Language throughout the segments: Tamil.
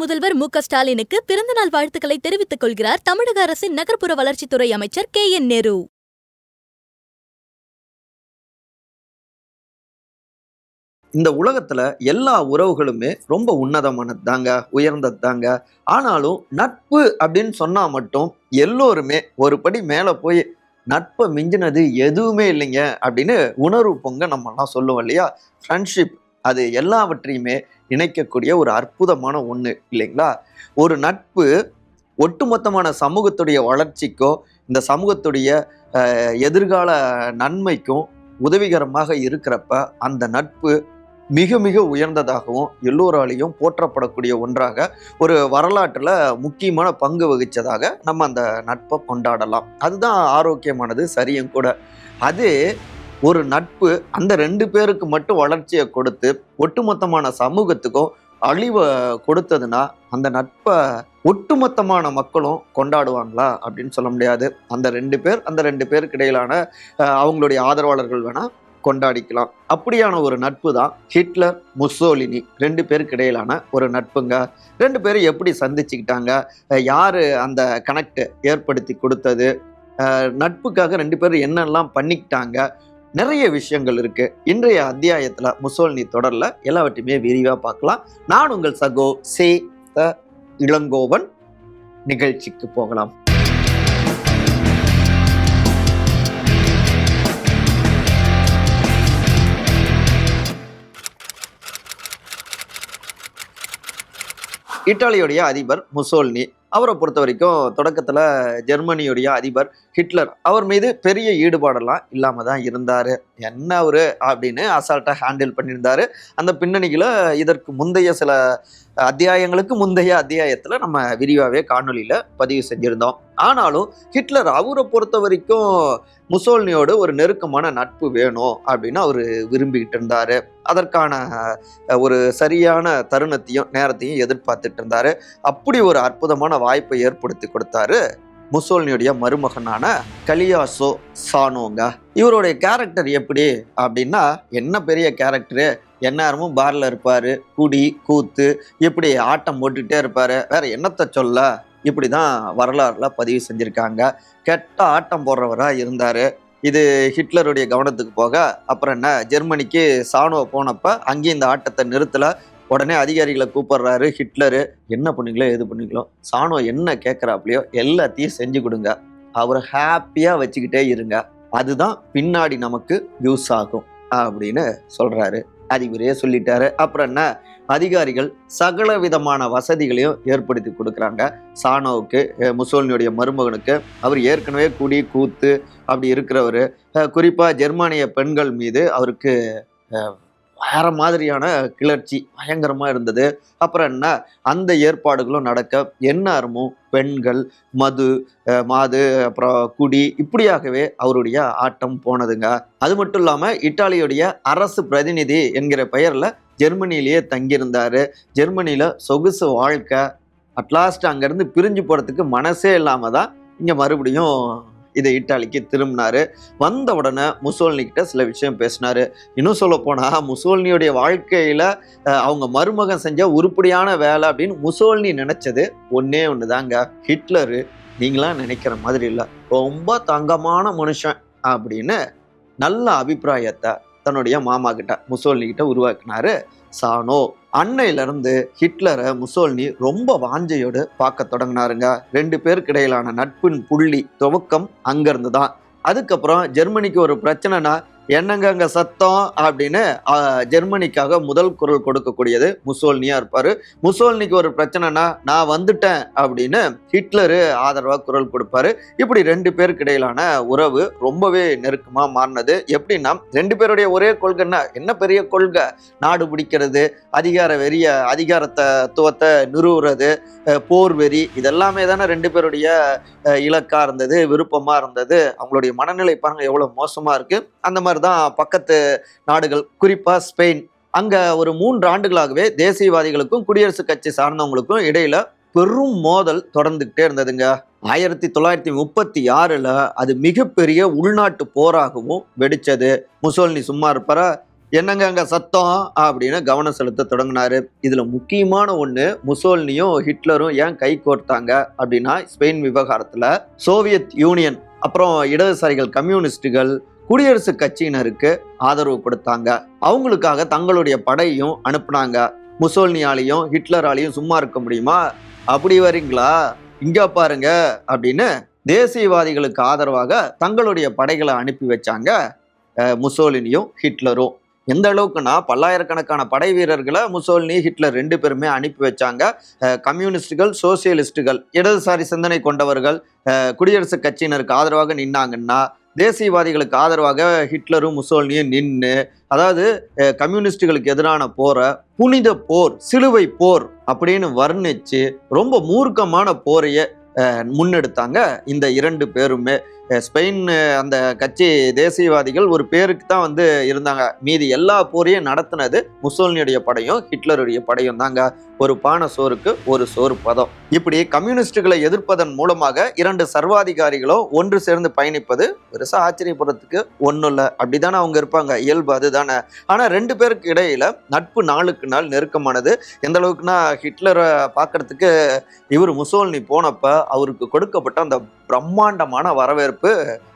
முதல்வர் மு க ஸ்டாலினுக்கு பிறந்தநாள் வாழ்த்துக்களை தெரிவித்துக் கொள்கிறார் தமிழக அரசின் நகர்ப்புற வளர்ச்சித்துறை அமைச்சர் கே என் நேரு. இந்த உலகத்துல எல்லா உறவுகளுமே ரொம்ப உன்னதமானது தாங்க உயர்ந்தது தாங்க ஆனாலும் நட்பு அப்படின்னு சொன்னா மட்டும் எல்லோருமே ஒரு படி மேல போய் நட்பை மிஞ்சினது எதுவுமே இல்லைங்க அப்படின்னு உணர்வு பொங்க நம்மலாம் சொல்லுவோம் இல்லையா? ஃப்ரெண்ட்ஷிப் அது எல்லாவற்றையுமே இணைக்கக்கூடிய ஒரு அற்புதமான ஒன்று இல்லைங்களா? ஒரு நட்பு ஒட்டுமொத்தமான சமூகத்துடைய வளர்ச்சிக்கோ இந்த சமூகத்துடைய எதிர்கால நன்மைக்கும் உதவிகரமாக இருக்கிறப்ப அந்த நட்பு மிக மிக உயர்ந்ததாகவும் எல்லோராலையும் போற்றப்படக்கூடிய ஒன்றாக ஒரு வரலாற்றில் முக்கியமான பங்கு வகித்ததாக நம்ம அந்த நட்பை கொண்டாடலாம். அதுதான் ஆரோக்கியமானது சரியும் கூட. அது ஒரு நட்பு அந்த ரெண்டு பேருக்கு மட்டும் வளர்ச்சியை கொடுத்து ஒட்டுமொத்தமான சமூகத்துக்கும் அழிவை கொடுத்ததுன்னா அந்த நட்பை ஒட்டுமொத்தமான மக்களும் கொண்டாடுவாங்களா அப்படின்னு சொல்ல முடியாது. அந்த ரெண்டு பேர் அந்த ரெண்டு பேருக்கு இடையிலான அவங்களுடைய ஆதரவாளர்கள் வேணா கொண்டாடிக்கலாம். அப்படியான ஒரு நட்பு தான் ஹிட்லர் முசோலினி ரெண்டு பேருக்கு இடையிலான ஒரு நட்புங்க. ரெண்டு பேரும் எப்படி சந்திச்சுக்கிட்டாங்க? யார் யாரு அந்த கனெக்ட் ஏற்படுத்தி கொடுத்தது? நட்புக்காக ரெண்டு பேரும் என்னெல்லாம் பண்ணிக்கிட்டாங்க? நிறைய விஷயங்கள் இருக்கு. இன்றைய அத்தியாயத்துல முசோல்னி தொடர்ல எல்லாவற்றையுமே விரிவா பார்க்கலாம். நான் உங்கள் சகோ சே த இளங்கோவன். நிகழ்ச்சிக்கு போகலாம். இத்தாலியுடைய அதிபர் முசோல்னி அவரை பொறுத்த வரைக்கும் தொடக்கத்தில் ஜெர்மனியுடைய அதிபர் ஹிட்லர் அவர் மீது பெரிய ஈடுபாடெல்லாம் இல்லாமல் தான் இருந்தார். என்ன அவர் அப்படின்னு அசால்ட்டாக ஹேண்டில் பண்ணியிருந்தாரு. அந்த பின்னணியில் இதற்கு முந்தைய சில அத்தியாயங்களுக்கு முந்தைய அத்தியாயத்தில் நம்ம விரிவாகவே காணொலியில் பதிவு செஞ்சுருந்தோம். ஆனாலும் ஹிட்லர் அவரை பொறுத்த வரைக்கும் முசோல்னியோடு ஒரு நெருக்கமான நட்பு வேணும் அப்படின்னு அவர் விரும்பிக்கிட்டு இருந்தார். அதற்கான ஒரு சரியான தருணத்தையும் நேரத்தையும் எதிர்பார்த்துட்டு இருந்தார். அப்படி ஒரு அற்புதமான வாய்ப்பை ஏற்படுத்தி கொடுத்தாரு. முசோலினியுடைய மருமகனான கலியாசோ சானோங்க. இவருடைய கேரக்டர் எப்படி அப்படின்னா என்ன பெரிய கேரக்டரு எந்நேரமும் பார்ல இருப்பாரு. குடி கூத்து இப்படி ஆட்டம் போட்டுகிட்டே இருப்பாரு. வேற என்னத்தை சொல்ல? இப்படி தான் வரலாறுல பதிவு செஞ்சிருக்காங்க. கெட்ட ஆட்டம் போடுறவரா இருந்தாரு. இது ஹிட்லருடைய கவனத்துக்கு போக அப்புறம் என்ன? ஜெர்மனிக்கு சாணோ போனப்ப அங்கேயும் இந்த ஆட்டத்தை நிறுத்தல. உடனே அதிகாரிகளை கூப்பிடுறாரு ஹிட்லரு. என்ன பண்ணீங்களோ எது பண்ணீங்களோ சாணோ என்ன கேட்குறாப்லையோ எல்லாத்தையும் செஞ்சு கொடுங்க. அவரை ஹாப்பியாக வச்சுக்கிட்டே இருங்க. அதுதான் பின்னாடி நமக்கு யூஸ் ஆகும் அப்படின்னு சொல்கிறாரு அதிபரே சொல்லிட்டாரு. அப்புறம் என்ன? அதிகாரிகள் சகல விதமான வசதிகளையும் ஏற்படுத்தி கொடுக்குறாங்க. சானோவுக்கு முசோலினியுடைய மருமகனுக்கு அவர் ஏற்கனவே குடி கூத்து அப்படி இருக்கிறவர். குறிப்பாக ஜெர்மானிய பெண்கள் மீது அவருக்கு வேற மாதிரியான கிளர்ச்சி பயங்கரமாக இருந்தது. அப்புறம் என்ன? அந்த ஏற்பாடுகளும் நடக்க எந்நேரமும் பெண்கள் மது மாது அப்புறம் குடி இப்படியாகவே அவருடைய ஆட்டம் போனதுங்க. அது மட்டும் இல்லாமல் இத்தாலியுடைய அரசு பிரதிநிதி என்கிற பெயரில் ஜெர்மனியிலேயே தங்கியிருந்தாரு. ஜெர்மனியில் சொகுசு வாழ்க்கை அட்லாஸ்ட் அங்கேருந்து பிரிஞ்சு போகிறதுக்கு மனசே இல்லாமல் தான் இங்கே மறுபடியும் இதை இட்டாலிக்கு திரும்பினாரு. வந்த உடனே முசோல்னி கிட்ட சில விஷயம் பேசினாரு. இன்னும் சொல்ல போனா முசோல்னியுடைய வாழ்க்கையில அவங்க மருமகன் செஞ்ச உருப்படியான வேலை அப்படின்னு முசோல்னி நினைச்சது. ஒன்னே ஒன்று தாங்க ஹிட்லரு நீங்களாம் நினைக்கிற மாதிரி இல்லை. ரொம்ப தங்கமான மனுஷன் அப்படின்னு நல்ல அபிப்பிராயத்தை தன்னுடைய மாமா கிட்ட முசோல்னி கிட்ட உருவாக்கினாரு சானோ. அன்னையிலிருந்து ஹிட்லரை முசோல்னி ரொம்ப வாஞ்சையோடு பார்க்க தொடங்கினாருங்க. ரெண்டு பேருக்கு இடையிலான நட்பின் புள்ளி துவக்கம் அங்கிருந்து தான் அதுக்கப்புறம் ஜெர்மனிக்கு ஒரு பிரச்சனைனா என்னங்க அங்கே சத்தம்? அப்படின்னு ஜெர்மனிக்காக முதல் குரல் கொடுக்கக்கூடியது முசோல்னியா இருப்பார். முசோல்னிக்கு ஒரு பிரச்சனைனா நான் வந்துட்டேன் அப்படின்னு ஹிட்லரு ஆதரவாக குரல் கொடுப்பாரு. இப்படி ரெண்டு பேருக்கு இடையிலான உறவு ரொம்பவே நெருக்கமாக மாறினது. எப்படின்னா ரெண்டு பேருடைய ஒரே கொள்கைன்னா என்ன பெரிய கொள்கை? நாடு பிடிக்கிறது அதிகார வெறிய அதிகாரத்துவத்தை நிறுவுறது போர் வெறி இதெல்லாமே தானே ரெண்டு பேருடைய இலக்காக இருந்தது விருப்பமாக இருந்தது. அவங்களுடைய மனநிலை பாருங்கள் எவ்வளோ மோசமாக இருக்குது அந்த மாதிரி தான் பக்கத்து நாடுகள். குறிப்பாக ஸ்பெயின். அங்கே ஒரு மூன்று ஆண்டுகளாகவே தேசியவாதிகளுக்கும் குடியரசுக் கட்சி சார்ந்தவங்களுக்கும் இடையில பெரும் மோதல் தொடர்ந்துகிட்டே இருந்ததுங்க. ஆயிரத்தி தொள்ளாயிரத்தி முப்பத்தி ஆறில் அது மிகப்பெரிய உள்நாட்டு போராகவும் வெடித்தது முசோலினி சும்மா இருப்பாரா என்னங்க அங்கே சத்தம்? அப்படின்னு கவனம் செலுத்த தொடங்கினாரு. இதில் முக்கியமான ஒன்று முசோல்னியும் ஹிட்லரும் ஏன் கை கோர்த்தாங்க அப்படின்னா ஸ்பெயின் விவகாரத்தில் சோவியத் யூனியன் அப்புறம் இடதுசாரிகள் கம்யூனிஸ்டுகள் குடியரசுக் கட்சியினருக்கு ஆதரவு கொடுத்தாங்க. அவங்களுக்காக தங்களுடைய படையும் அனுப்புனாங்க. முசோல்னியாலையும் ஹிட்லராலையும் சும்மா இருக்க முடியுமா? அப்படி வரீங்களா? இங்க பாருங்க அப்படின்னு தேசியவாதிகளுக்கு ஆதரவாக தங்களுடைய படைகளை அனுப்பி வச்சாங்க முசோலினியும் ஹிட்லரும். எந்த அளவுக்குன்னா பல்லாயிரக்கணக்கான படை வீரர்களை முசோலினி ஹிட்லர் ரெண்டு பேருமே அனுப்பி வச்சாங்க. கம்யூனிஸ்டுகள் சோசியலிஸ்டுகள் இடதுசாரி சிந்தனை கொண்டவர்கள் குடியரசுக் கட்சியினருக்கு ஆதரவாக நின்னாங்கன்னா தேசியவாதிகளுக்கு ஆதரவாக ஹிட்லரும் முசோலினியும் நின்று அதாவது கம்யூனிஸ்டுகளுக்கு எதிரான போரை புனித போர் சிலுவை போர் அப்படின்னு வர்ணித்து ரொம்ப மூர்க்கமான போரையே முன்னெடுத்தாங்க இந்த இரண்டு பேருமே. ஸ்பெயின் அந்த கட்சி தேசியவாதிகள் ஒரு பேருக்கு தான் வந்து இருந்தாங்க. மீதி எல்லா போரையும் நடத்தினது முசோலினியுடைய படையும் ஹிட்லருடைய படையும் தாங்க. ஒரு பானை சோறுக்கு ஒரு சோறு பதம். இப்படி கம்யூனிஸ்டுகளை எதிர்ப்பதன் மூலமாக இரண்டு சர்வாதிகாரிகளும் ஒன்று சேர்ந்து பயணிப்பது பெருசாக ஆச்சரியப்படுறதுக்கு ஒன்றும் இல்லை. அப்படிதானே அவங்க இருப்பாங்க. இயல்பு அதுதானே. ஆனால் ரெண்டு பேருக்கு இடையில நட்பு நாளுக்கு நாள் நெருக்கமானது. எந்த அளவுக்குன்னா ஹிட்லரை பார்க்கறதுக்கு இவர் முசோல்னி போனப்ப அவருக்கு கொடுக்கப்பட்ட அந்த பிரம்மாண்டமான வரவேற்பு.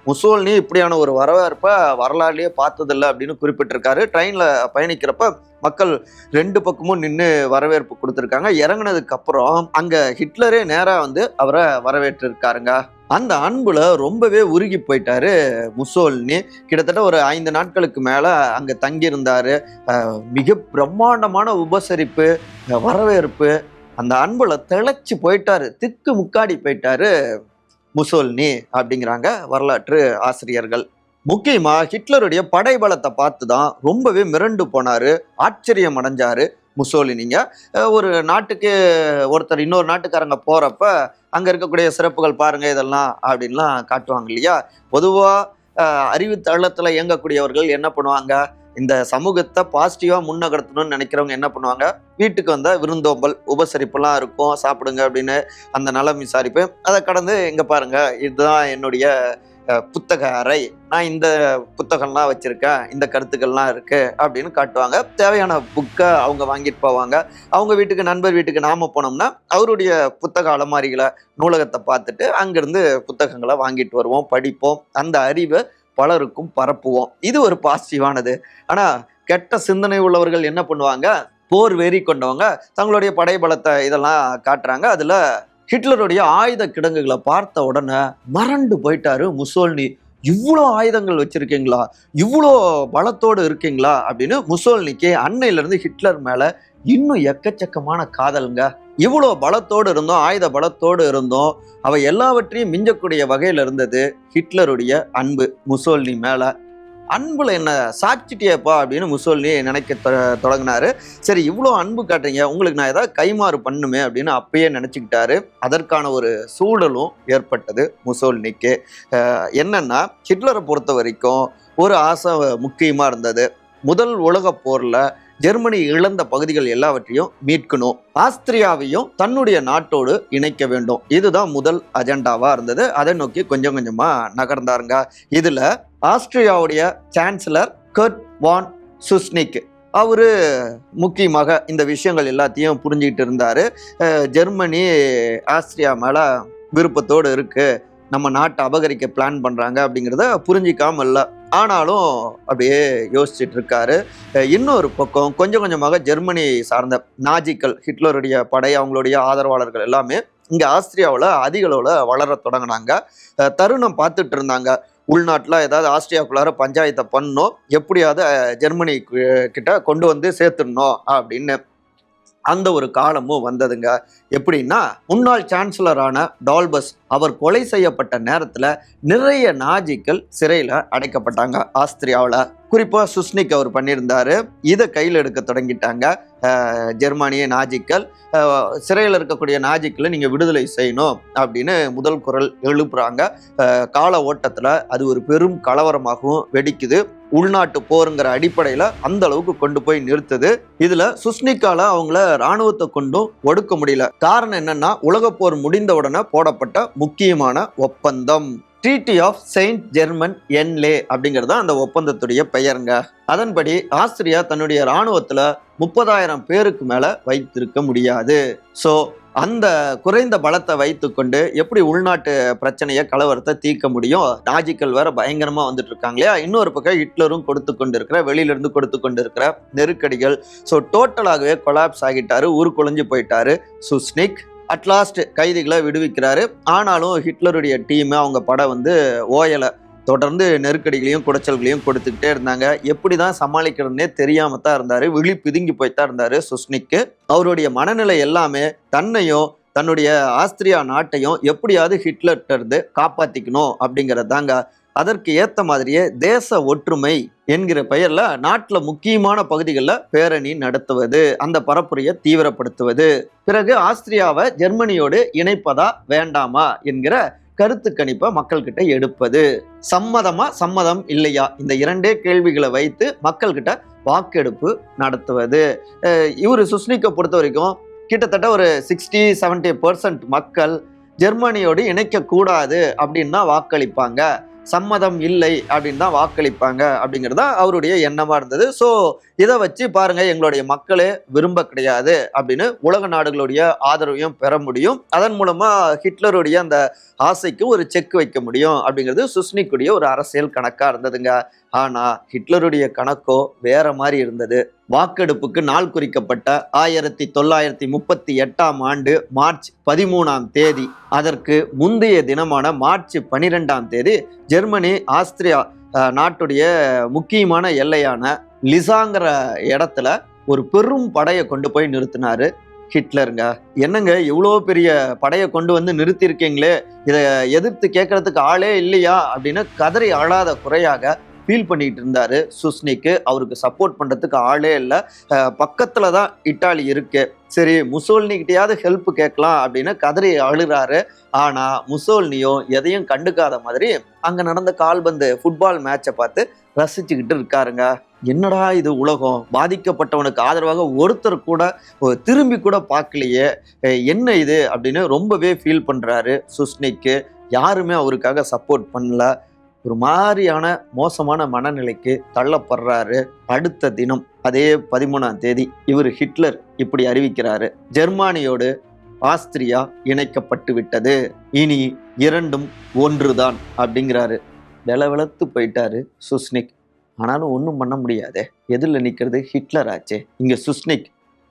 முசோல்னி இப்படியான ஒரு வரவேற்பை வரலாறுலேயே பார்த்ததில்ல அப்படின்னு குறிப்பிட்டிருக்காரு. ட்ரெயினில் பயணிக்கிறப்ப மக்கள் ரெண்டு பக்கமும் நின்று வரவேற்பு கொடுத்துருக்காங்க. இறங்குனதுக்கு அப்புறம் ஹிட்லரே நேராக வந்து அவரை வரவேற்றிருக்காருங்க. அந்த அன்புல ரொம்பவே உருகி போயிட்டாரு முசோல்னி. கிட்டத்தட்ட ஒரு ஐந்து நாட்களுக்கு மேல அங்க தங்கியிருந்தாரு. மிக பிரம்மாண்டமான உபசரிப்பு வரவேற்பு. அந்த அன்புல திளைச்சு போயிட்டாரு. திக்கு முக்காடி போயிட்டாரு. முசோல்னி அப்படிங்கிறாங்க வரலாற்று ஆசிரியர்கள். முக்கியமாக ஹிட்லருடைய படைபலத்தை பார்த்து தான் ரொம்பவே மிரண்டு போனார் ஆச்சரியம் அடைஞ்சார் முசோலினிங்க. ஒரு நாட்டுக்கு ஒருத்தர் இன்னொரு நாட்டுக்காரங்க போகிறப்ப அங்கே இருக்கக்கூடிய சிறப்புகள் பாருங்கள் இதெல்லாம் அப்படின்லாம் காட்டுவாங்க இல்லையா? பொதுவாக அறிவு தளத்தில் இயங்கக்கூடியவர்கள் என்ன பண்ணுவாங்க? இந்த சமூகத்தை பாசிட்டிவா முன்னகர்த்தணும்னு நினைக்கிறவங்க என்ன பண்ணுவாங்க? வீட்டுக்கு வந்தால் விருந்தோம்பல் உபசரிப்புலாம் இருக்கும். சாப்பிடுங்க அப்படின்னு அந்த நலம் விசாரிப்பு. அதை கடந்து இங்க பாருங்க இதுதான் என்னுடைய புத்தக அறை. நான் இந்த புத்தகம்லாம் வச்சுருக்கேன் இந்த கருத்துக்கள்லாம் இருக்குது அப்படின்னு காட்டுவாங்க. தேவையான புக்கை அவங்க வாங்கிட்டு போவாங்க. அவங்க வீட்டுக்கு நண்பர் வீட்டுக்கு நாம் போனோம்னா அவருடைய புத்தக அலமாரிகளை நூலகத்தை பார்த்துட்டு அங்கேருந்து புத்தகங்களை வாங்கிட்டு வருவோம் படிப்போம். அந்த அறிவை பலருக்கும் பரப்புவோம். இது ஒரு பாசிட்டிவானது. ஆனா கெட்ட சிந்தனை உள்ளவர்கள் என்ன பண்ணுவாங்க? போர் வெறி கொண்டவங்க தங்களுடைய படைபலத்தை இதெல்லாம் காட்டுறாங்க. அதுல ஹிட்லருடைய ஆயுத கிடங்குகளை பார்த்த உடனே மறண்டு போயிட்டாரு முசோல்னி. இவ்வளோ ஆயுதங்கள் வச்சுருக்கீங்களா? இவ்வளோ பலத்தோடு இருக்கீங்களா? அப்படின்னு முசோல்னிக்கு அன்னையிலேருந்து ஹிட்லர் மேலே இன்னும் எக்கச்சக்கமான காதலுங்க. இவ்வளோ பலத்தோடு இருந்தோம் ஆயுத பலத்தோடு இருந்தோம். அவள் எல்லாவற்றையும் மிஞ்சக்கூடிய வகையில் இருந்தது ஹிட்லருடைய அன்பு முசோல்னி மேலே. அன்புல என்ன சாட்சிட்டியப்பா அப்படின்னு முசோல்னி நினைக்க தொ- தொடங்கினாரு. சரி இவ்வளோ அன்பு காட்டுறீங்க. உங்களுக்கு நான் ஏதாவது கைமாறு பண்ணுமே அப்படின்னு அப்பயே நினச்சிக்கிட்டாரு. அதற்கான ஒரு சூழலும் ஏற்பட்டது முசோல்னிக்கு என்னன்னா ஹிட்லரை பொறுத்த வரைக்கும் ஒரு ஆசை முக்கியமாக இருந்தது. முதல் உலக போரில் ஜெர்மனி இழந்த பகுதிகள் எல்லாவற்றையும் மீட்கணும். ஆஸ்திரியாவையும் தன்னுடைய நாட்டோடு இணைக்க வேண்டும். இதுதான் முதல் அஜெண்டாவா இருந்தது. அதை நோக்கி கொஞ்சம் கொஞ்சமா நகர்ந்தாருங்க. இதுல ஆஸ்திரியாவுடைய சான்சலர் கர்ட் வான் சுஸ்னிக் அவரு முக்கியமாக இந்த விஷயங்கள் எல்லாத்தையும் புரிஞ்சுக்கிட்டு இருந்தாரு. ஜெர்மனி ஆஸ்திரியா மேல விருப்பத்தோடு இருக்குது நம்ம நாட்டை அபகரிக்க பிளான் பண்ணுறாங்க அப்படிங்கிறத புரிஞ்சிக்காமல் இல்லை ஆனாலும் அப்படியே யோசிச்சுட்டு இருக்காரு இன்னொரு பக்கம் கொஞ்சம் கொஞ்சமாக ஜெர்மனி சார்ந்த நாஜிக்கள் ஹிட்லருடைய படை அவங்களுடைய ஆதரவாளர்கள் எல்லாமே இங்கே ஆஸ்திரியாவில் அதிக அளவில் வளர தொடங்கினாங்க. தருணம் பார்த்துட்டு இருந்தாங்க உள்நாட்டில் ஏதாவது ஆஸ்திரியாக்குள்ளார பஞ்சாயத்தை பண்ணணும். எப்படியாவது ஜெர்மனி கிட்ட கொண்டு வந்து சேர்த்துடணும் அப்படின்னு அந்த ஒரு காலமும் வந்ததுங்க. எப்படின்னா முன்னாள் சான்சலரான டால்பஸ் அவர் கொலை செய்யப்பட்ட நேரத்தில் நிறைய நாஜிக்கள் சிறையில் அடைக்கப்பட்டாங்க ஆஸ்திரியாவில். குறிப்பாக சுஸ்னிக் அவர் பண்ணியிருந்தார். இதை கையில் எடுக்க தொடங்கிட்டாங்க. ஜெர்மானிய நாஜிக்கள். சிறையில் இருக்கக்கூடிய நாஜிக்களை நீங்கள் விடுதலை செய்யணும் அப்படின்னு முதல் குரல் எழுப்புறாங்க. கால ஓட்டத்தில் அது ஒரு பெரும் கலவரமாகவும் வெடிக்குது. உள்நாட்டு போருங்கிற அடிப்படையில் அந்த அளவுக்கு கொண்டு போய் நிறுத்துது. இதில் சுஸ்னிக்கால அவங்கள ராணுவத்தை கொண்டும் ஒடுக்க முடியல. காரணம் என்னன்னா உலகப்போர் முடிந்த உடனே போடப்பட்ட முக்கியமான ஒப்பந்தம். Treaty of Saint Germain en Laye அப்படிங்கிறது தான் அந்த ஒப்பந்தத்துடைய பெயருங்க. அதன்படி ஆஸ்திரியா தன்னுடைய இராணுவத்தில் முப்பதாயிரம் பேருக்கு மேலே வைத்திருக்க முடியாது. ஸோ அந்த குறைந்த பலத்தை வைத்துக்கொண்டு எப்படி உள்நாட்டு பிரச்சனையை கலவரத்தை தீர்க்க முடியும்? நாஜிக்கள் வேற பயங்கரமா வந்துட்டு இருக்காங்க இல்லையா? இன்னொரு பக்கம் ஹிட்லரும் கொடுத்து கொண்டு இருக்கிற வெளியிலிருந்து கொடுத்து கொண்டு இருக்கிற நெருக்கடிகள் ஸோ டோட்டலாகவே கொலாப்ஸ் ஆகிட்டாரு ஊருக்குலைஞ்சு போயிட்டாரு. சுஸ்னிக் அட்லாஸ்ட் கைதிகளை விடுவிக்கிறாரு. ஆனாலும் ஹிட்லருடைய டீம் அவங்க படம் வந்து ஓயலை. தொடர்ந்து நெருக்கடிகளையும் குடைச்சல்களையும் கொடுத்துக்கிட்டே இருந்தாங்க. எப்படி தான் சமாளிக்கிறதுனே தெரியாம தான் இருந்தாரு. விழி பிதுங்கி போய் தான் இருந்தாரு சுஷ்னிக்கு அவருடைய மனநிலை எல்லாமே தன்னையும் தன்னுடைய ஆஸ்திரியா நாட்டையும் எப்படியாவது ஹிட்லர்கிட்ட இருந்து காப்பாத்திக்கணும் அப்படிங்கிறது தாங்க அதற்கு ஏற்ற மாதிரியே தேச ஒற்றுமை என்கிற பெயரில் நாட்டில் முக்கியமான பகுதிகளில் பேரணி நடத்துவது அந்த பரப்புரையை தீவிரப்படுத்துவது. பிறகு ஆஸ்திரியாவை ஜெர்மனியோடு இணைப்பதா வேண்டாமா என்கிற கருத்து கணிப்பை மக்கள்கிட்ட எடுப்பது. சம்மதமா சம்மதம் இல்லையா? இந்த இரண்டே கேள்விகளை வைத்து மக்கள்கிட்ட வாக்கெடுப்பு நடத்துவது. இவர் சுஸ்னிக்கை பொறுத்த வரைக்கும் கிட்டத்தட்ட ஒரு சிக்ஸ்டி 70% பர்சன்ட் மக்கள் ஜெர்மனியோடு இணைக்கக்கூடாது அப்படின்னு தான் வாக்களிப்பாங்க. சம்மதம் இல்லை அப்படின்னு தான் வாக்களிப்பாங்க அப்படிங்கிறது தான் அவருடைய எண்ணமாக இருந்தது. ஸோ இதை வச்சு பாருங்க எங்களுடைய மக்களே விரும்ப கிடையாது அப்படின்னு உலக நாடுகளுடைய ஆதரவையும் பெற முடியும். அதன் மூலமா ஹிட்லருடைய அந்த ஆசைக்கு ஒரு செக் வைக்க முடியும் அப்படிங்கிறது சுஸ்னிக்குடைய ஒரு அரசியல் கணக்கா இருந்ததுங்க. ஆனா ஹிட்லருடைய கணக்கோ வேற மாதிரி இருந்தது. வாக்கெடுப்புக்கு நாள் குறிக்கப்பட்ட ஆயிரத்தி தொள்ளாயிரத்தி முப்பத்தி எட்டாம் ஆண்டு மார்ச் பதிமூணாம் தேதி அதற்கு முந்தைய தினமான மார்ச் பனிரெண்டாம் தேதி ஜெர்மனி ஆஸ்திரியா நாட்டுடைய முக்கியமான எல்லையான லிசாங்கிற இடத்துல ஒரு பெரும் படையை கொண்டு போய் நிறுத்தினாரு ஹிட்லருங்க. என்னங்க இவ்வளோ பெரிய படையை கொண்டு வந்து நிறுத்தியிருக்கீங்களே? இதை எதிர்த்து கேட்கறதுக்கு ஆளே இல்லையா? அப்படின்னு கதறி அழாத குறையாக ஃபீல் பண்ணிகிட்டு இருந்தார் சுஸ்னிக்கு. அவருக்கு சப்போர்ட் பண்ணுறதுக்கு ஆளே இல்லை. பக்கத்தில் தான் இட்டாலி இருக்குது சரி முசோல்னிக்கிட்டையாவது ஹெல்ப் கேட்கலாம் அப்படின்னு கதறி அழுகிறாரு ஆனால் முசோல்னியும் எதையும் கண்டுக்காத மாதிரி அங்கே நடந்த கால்பந்து ஃபுட்பால் மேட்சை பார்த்து ரசிச்சுக்கிட்டு இருக்காருங்க. என்னடா இது உலகம்? பாதிக்கப்பட்டவனுக்கு ஆதரவாக ஒருத்தர் கூட திரும்பி கூட பார்க்கலையே. என்ன இது அப்படின்னு ரொம்பவே ஃபீல் பண்ணுறாரு சுஸ்னிக்கு. யாருமே அவருக்காக சப்போர்ட் பண்ணல. ஒரு மாதிரியான மோசமான மனநிலைக்கு தள்ளப்படுறாரு அடுத்த தினம் அதே பதிமூணாம் தேதி. இவர் ஹிட்லர் இப்படி அறிவிக்கிறாரு. ஜெர்மானியோடு ஆஸ்திரியா இணைக்கப்பட்டு விட்டது. இனி இரண்டும் ஒன்றுதான் அப்படிங்கிறாரு. வில போயிட்டாரு சுஸ்னிக். ஆனாலும் ஒன்றும் பண்ண முடியாதே. எதிரில் நிற்கிறது ஹிட்லர் ஆச்சே. இங்கே சுஸ்னிக்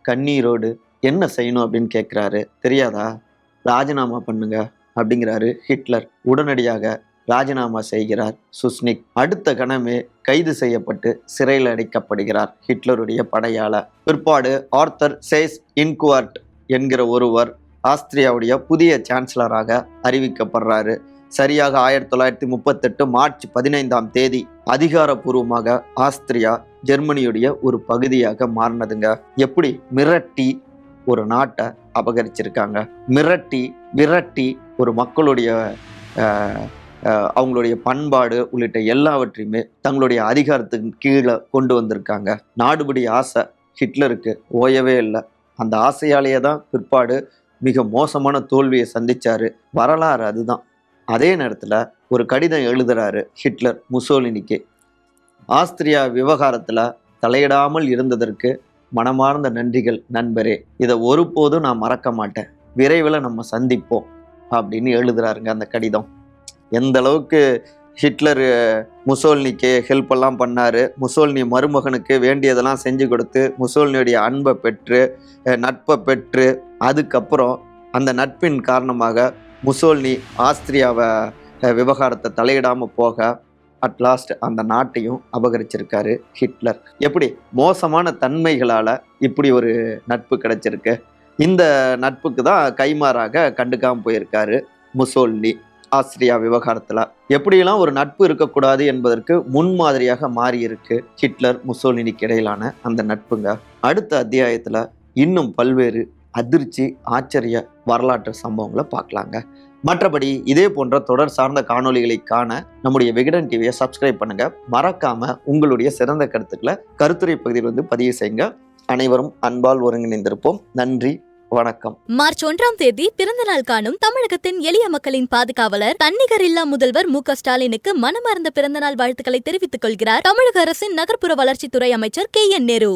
கண்ணீரோடு என்ன செய்யணும் அப்படின்னு கேட்குறாரு தெரியாதா? ராஜினாமா பண்ணுங்க அப்படிங்கிறாரு ஹிட்லர். உடனடியாக ராஜினாமா செய்கிறார் சுஸ்னிக். அடுத்த கணமே கைது செய்யப்பட்டு சிறையில் அடைக்கப்படுகிறார். ஹிட்லருடைய படையால பிற்பாடு ஆர்த்தர் சேஸ் இன்குவார்ட் என்கிற ஒருவர் ஆஸ்திரியாவுடைய புதிய சான்சலராக அறிவிக்கப்படுறாரு. சரியாக ஆயிரத்தி தொள்ளாயிரத்தி முப்பத்தெட்டு மார்ச் பதினைந்தாம் தேதி அதிகாரப்பூர்வமாக ஆஸ்திரியா ஜெர்மனியுடைய ஒரு பகுதியாக மாறினதுங்க. எப்படி? மிரட்டி ஒரு நாட்டை அபகரிச்சிருக்காங்க. மிரட்டி விரட்டி ஒரு மக்களுடைய அவங்களுடைய பண்பாடு உள்ளிட்ட எல்லாவற்றையுமே தங்களுடைய அதிகாரத்துக்கு கீழே கொண்டு வந்திருக்காங்க. நாடுபடி ஆசை ஹிட்லருக்கு ஓயவே இல்லை. அந்த ஆசையாலேயே தான் பிற்பாடு மிக மோசமான தோல்வியை சந்திச்சாரு. வரலாறு அதுதான். அதே நேரத்தில் ஒரு கடிதம் எழுதுறாரு ஹிட்லர் முசோலினிக்கு. ஆஸ்திரியா விவகாரத்தில் தலையிடாமல் இருந்ததற்கு மனமார்ந்த நன்றிகள் நண்பரே. இதை ஒருபோதும் நான் மறக்க மாட்டேன். விரைவில் நம்ம சந்திப்போம் அப்படின்னு எழுதுறாருங்க அந்த கடிதம். எந்த அளவுக்கு ஹிட்லர் முசோல்னிக்கு ஹெல்ப் எல்லாம் பண்ணாரு. முசோல்னி மருமகனுக்கு வேண்டியதெல்லாம் செஞ்சு கொடுத்து முசோல்னியுடைய அன்பை பெற்று நட்பை பெற்று அதுக்கப்புறம் அந்த நட்பின் காரணமாக முசோல்னி ஆஸ்திரியாவை விவகாரத்தை தலையிடாமல் போக அட்லாஸ்ட் அந்த நாட்டையும் அபகரிச்சிருக்காரு ஹிட்லர். எப்படி? மோசமான தன்மைகளால் இப்படி ஒரு நட்பு கிடைச்சிருக்கு. இந்த நட்புக்கு தான் கைமாறாக கண்டுக்காமல் போயிருக்காரு முசோல்னி. ஆஸ்திரியா விவகாரத்தில் எப்படியெல்லாம் ஒரு நட்பு இருக்கக்கூடாது என்பதற்கு முன்மாதிரியாக மாறி இருக்கு ஹிட்லர் முசோலினிக்கு இடையிலான அந்த நட்புங்க. அடுத்த அத்தியாயத்தில் இன்னும் பல்வேறு அதிர்ச்சி ஆச்சரிய வரலாற்று சம்பவங்களை பார்க்கலாங்க. மற்றபடி இதே போன்ற தொடர் சார்ந்த காணொலிகளை காண நம்முடைய விகடன் டிவியை சப்ஸ்கிரைப் பண்ணுங்க. மறக்காம உங்களுடைய சிறந்த கருத்துக்களை கருத்துரை பகுதியில் வந்து பதிவு செய்யுங்க. அனைவரும் அன்பால் ஒருங்கிணைந்திருப்போம். நன்றி. வணக்கம். மார்ச் ஒன்றாம் தேதி பிறந்தநாள் காணும் தமிழகத்தின் எளிய மக்களின் பாதுகாவலர் தன்னிகர் இல்லா முதல்வர் மு க ஸ்டாலினுக்கு மனமார்ந்த பிறந்தநாள் வாழ்த்துக்களை தெரிவித்துக் கொள்கிறார் தமிழக அரசின் நகர்ப்புற வளர்ச்சித்துறை அமைச்சர் கே என் நேரு.